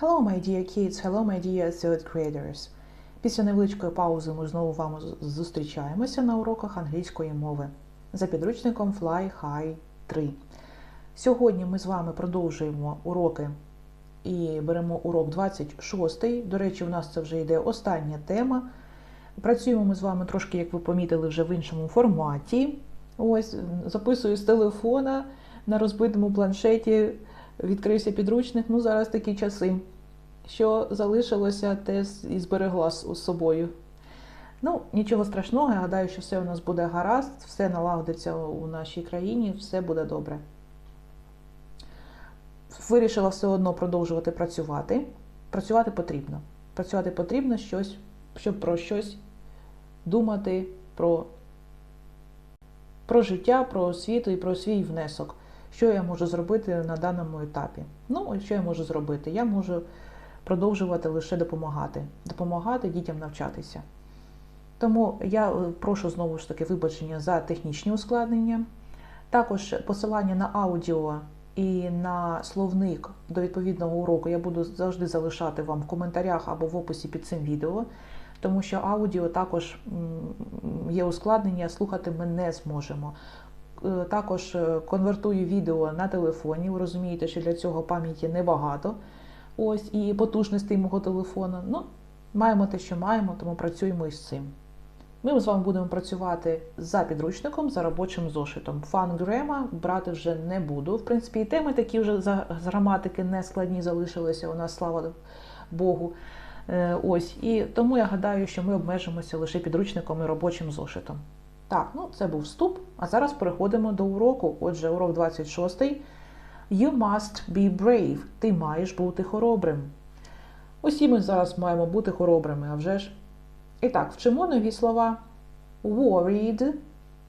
Hello, my dear kids, hello, my dear third graders. Після невеличкої паузи ми знову вам зустрічаємося на уроках англійської мови за підручником Fly High 3. Сьогодні ми з вами продовжуємо уроки і беремо урок 26. До речі, у нас це вже йде остання тема. Працюємо ми з вами трошки, як ви помітили, вже в іншому форматі. Ось записую з телефона на розбитому планшеті. Відкрився підручник. Ну, зараз такі часи. Що залишилося, те і зберегла з собою. Ну, нічого страшного, я гадаю, що все у нас буде гаразд, все налагодиться у нашій країні, все буде добре. Вирішила все одно продовжувати працювати. Працювати потрібно. Працювати потрібно щось, щоб про щось думати, про, про життя, про освіту і про свій внесок. Що я можу зробити на даному етапі? Ну, що я можу зробити? Я можу продовжувати лише допомагати, допомагати дітям навчатися. Тому я е, прошу знову ж таки вибачення за технічні ускладнення. Також посилання на аудіо і на словник до відповідного уроку я буду завжди залишати вам в коментарях або в описі під цим відео, тому що аудіо також є ускладнення, слухати ми не зможемо. Е, Також е, конвертую відео на телефоні. Ви розумієте, що для цього пам'яті небагато. Ось і потужностей мого телефону. Ну, маємо те, що маємо, тому працюємо із цим. Ми з вами будемо працювати за підручником, за робочим зошитом. Фан грема брати вже не буду. В принципі, і теми такі вже з граматики не складні залишилися у нас, слава Богу. Е, Ось, і тому я гадаю, що ми обмежимося лише підручником і робочим зошитом. Так, ну це був вступ, а зараз переходимо до уроку. Отже, урок 26. You must be brave. Ти маєш бути хоробрим. Усі ми зараз маємо бути хоробрими, а вже ж. І так, вчимо нові слова. Worried,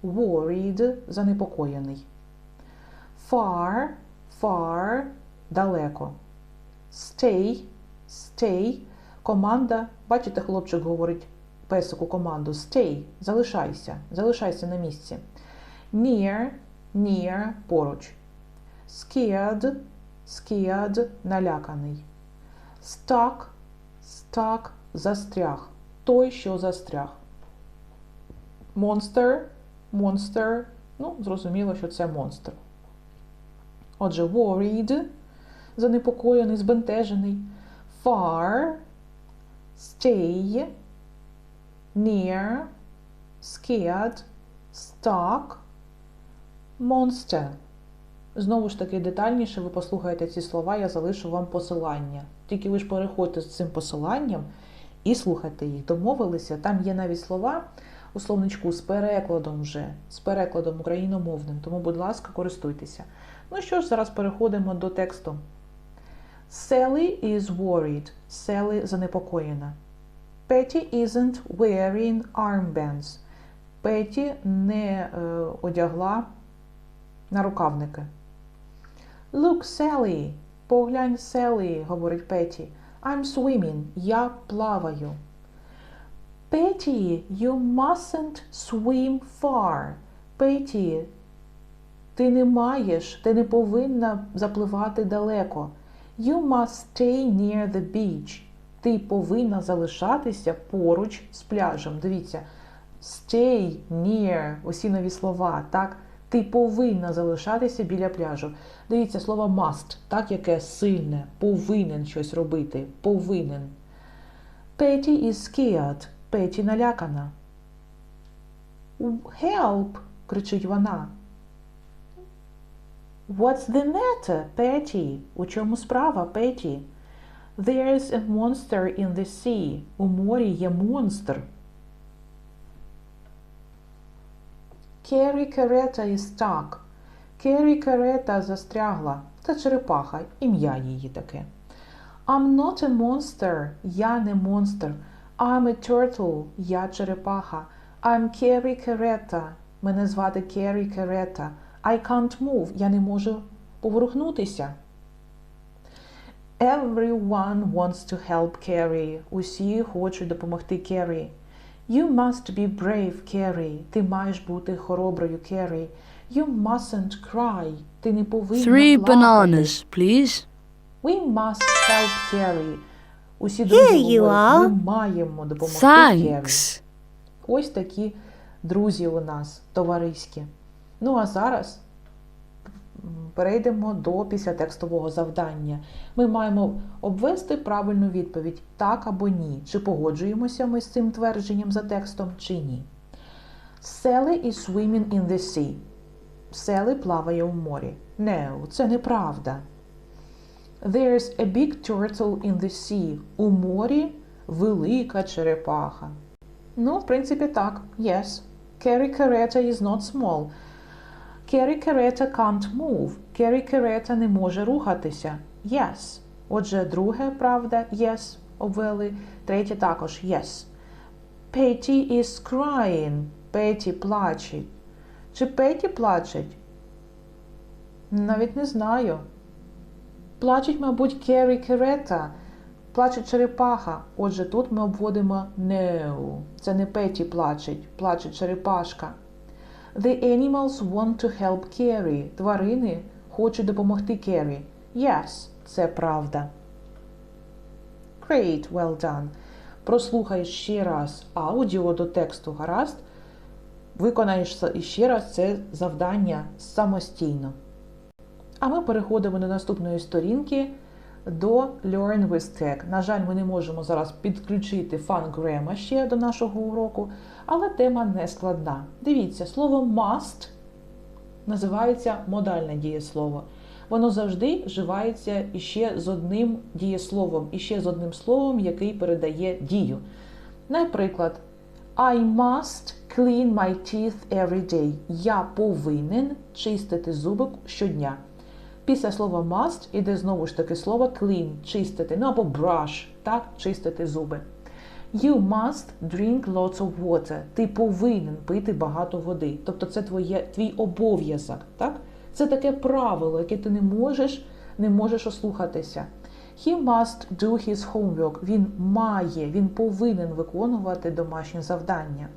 worried, занепокоєний. Far, far, далеко. Stay, stay, команда. Бачите, хлопчик говорить песику команду Stay, залишайся, залишайся на місці. Near, near, поруч. Scared, scared, наляканий. Stuck, stuck, застряг. Той, що застряг. Monster, monster. Ну, зрозуміло, що це монстр. Отже, worried, занепокоєний, збентежений. Far, stay, near, scared, stuck, monster. Знову ж таки, детальніше ви послухаєте ці слова, я залишу вам посилання. Тільки ви ж переходьте з цим посиланням і слухайте їх. Домовилися, там є навіть слова у словничку з перекладом вже, з перекладом україномовним. Тому, будь ласка, користуйтеся. Ну що ж, зараз переходимо до тексту. Sally is worried. Sally занепокоєна. Petty isn't wearing armbands. Петі не е, одягла нарукавники. Look, Sally, поглянь, Sally, говорить Петі. I'm swimming, я плаваю. Петі, you mustn't swim far. Петі, ти не маєш, ти не повинна запливати далеко. You must stay near the beach. Ти повинна залишатися поруч з пляжем. Дивіться, stay near, усі нові слова, так? Ти повинна залишатися біля пляжу. Дивіться, слово must, так, яке сильне, повинен щось робити, повинен. Петі is scared. Петі налякана. Help! кричить вона. What's the matter, Петі? У чому справа, Петі? There's a monster in the sea. У морі є монстр. Керрі Керета is stuck. Керрі Керета застрягла. Це черепаха, ім'я її таке. I'm not a monster. Я не монстр. I'm a turtle. Я черепаха. I'm Керрі Керета. Мене звати Керрі Керета. I can't move. Я не можу поворухнутися. Everyone wants to help Carrie. Усі хочуть допомогти Керрі. You must be brave, Керрі. Ти маєш бути хороброю, Керрі. You mustn't cry. Ти не повинна Three плакати. bananas, please. We must help Carrie. Усі Here друзі you говорять, ми маємо допомогти Carrie. Thanks. Ось такі друзі у нас товариські. Ну а зараз перейдемо до післятекстового завдання. Ми маємо обвести правильну відповідь так або ні. Чи погоджуємося ми з цим твердженням за текстом, чи ні. Sally is swimming in the sea. Селі плаває у морі. No, це неправда. There's a big turtle in the sea. У морі велика черепаха. Ну, в принципі, так. Yes. Carrie Caretta is not small. Carrie Caretta can't move. Carrie Caretta не може рухатися. Yes. Отже, друге, правда, yes, обвели. Третє також yes. Petty is crying. Петі плаче. Чи Петі плачеть? Навіть не знаю. Плачуть, мабуть, Керрі Керета. Плаче черепаха. Отже, тут ми обводимо no. Це не Петі плачеть, плаче черепашка. The animals want to help Carrie. Тварини хочуть допомогти Керрі. Yes, це правда. Great, well done. Прослухай ще раз аудіо до тексту, гаразд? Виконаєш ще раз це завдання самостійно. А ми переходимо до наступної сторінки до Learn with Tech. На жаль, ми не можемо зараз підключити Grammar ще до нашого уроку, але тема не складна. Дивіться, слово must називається модальне дієслово. Воно завжди вживається іще з одним дієсловом, іще з одним словом, який передає дію. Наприклад, I must clean my teeth every day. Я повинен чистити зуби щодня. Після слова must іде знову ж таки слово clean чистити, ну або brush, так, чистити зуби. You must drink lots of water. Ти повинен пити багато води. Тобто це твоє, твій обов'язок. Так? Це таке правило, яке ти не можеш, не можеш ослухатися. He must do his homework. Він має, він повинен виконувати домашнє завдання.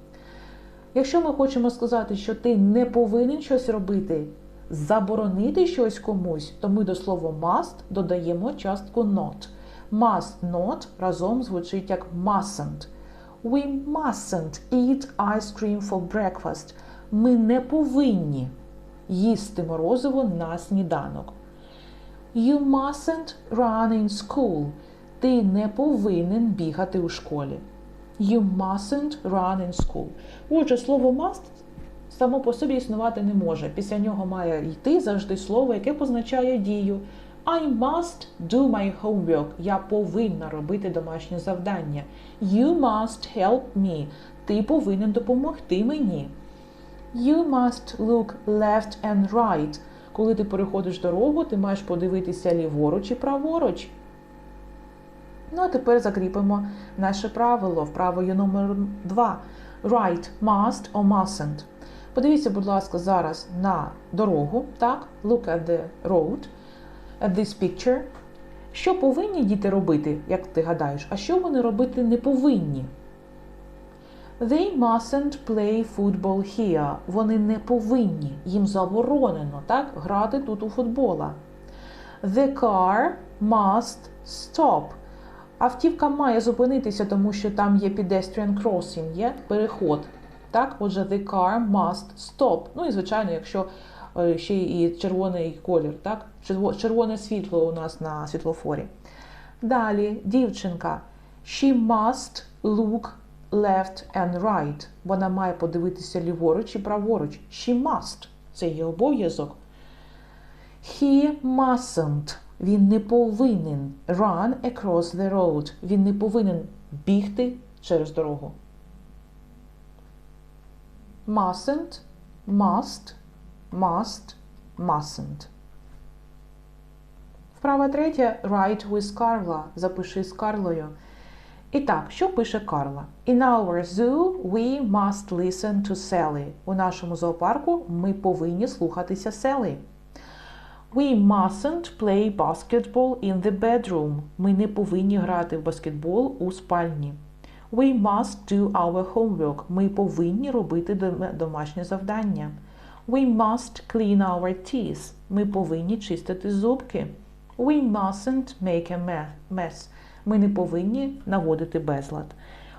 Якщо ми хочемо сказати, що ти не повинен щось робити, заборонити щось комусь, то ми до слова must додаємо частку not. Must not разом звучить як mustn't. We mustn't eat ice cream for breakfast. Ми не повинні їсти морозиво на сніданок. You mustn't run in school. Ти не повинен бігати у школі. You mustn't run in school. Отже, слово must само по собі існувати не може. Після нього має йти завжди слово, яке позначає дію. I must do my homework. Я повинна робити домашнє завдання. You must help me. Ти повинен допомогти мені. You must look left and right. Коли ти переходиш дорогу, ти маєш подивитися ліворуч і праворуч. Ну, а тепер закріпимо наше правило. Вправою номер 2. Right, must or mustn't. Подивіться, будь ласка, зараз на дорогу. Так, look at the road, at this picture. Що повинні діти робити, як ти гадаєш, а що вони робити не повинні? They mustn't play football here. Вони не повинні. Їм заборонено так, грати тут у футбола. The car must stop. Автівка має зупинитися, тому що там є pedestrian crossing, є переход. Так, отже, the car must stop. Ну і звичайно, якщо е, ще і червоний колір, так? Червоне світло у нас на світлофорі. Далі, дівчинка. She must look left and right. Вона має подивитися ліворуч і праворуч. She must. Це її обов'язок. He mustn't. Він не повинен run across the road. Він не повинен бігти через дорогу. Mustn't, must, must, mustn't. Вправа третя. Write with Carla. Запиши з Карлою. І так, що пише Карла? In our zoo we must listen to Sally. У нашому зоопарку ми повинні слухатися Селі. We mustn't play basketball in the bedroom. Ми не повинні грати в баскетбол у спальні. We must do our homework. Ми повинні робити домашнє завдання. We must clean our teeth. Ми повинні чистити зубки. We mustn't make a mess. Ми не повинні наводити безлад.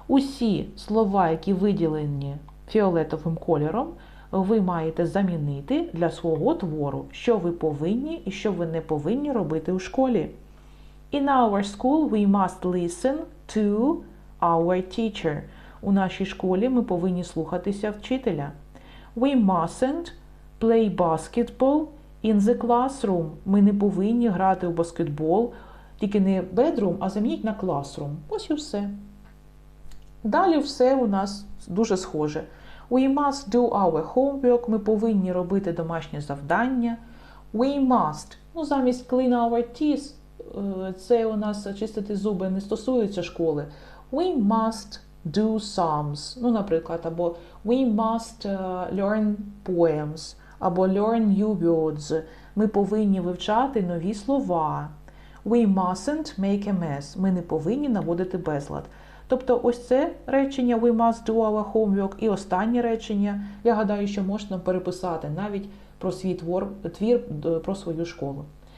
Усі слова, які виділені фіолетовим кольором, ви маєте замінити для свого твору, що ви повинні і що ви не повинні робити у школі. In our school we must listen to our teacher. У нашій школі ми повинні слухатися вчителя. We mustn't play basketball in the classroom. Ми не повинні грати у баскетбол, тільки не bedroom, а замініть на classroom. Ось і все. Далі все у нас дуже схоже. We must do our homework. Ми повинні робити домашнє завдання. We must. Ну, замість clean our teeth, е, це у нас чистити зуби не стосується школи. We must do sums. Ну, наприклад, або we must е, learn poems, або learn new words. Ми повинні вивчати нові слова. We mustn't make a mess. Ми не повинні наводити безлад. Тобто, ось це речення we must do our homework і останнє речення, я гадаю, що можна переписати навіть про свій твор, твір е, про свою школу.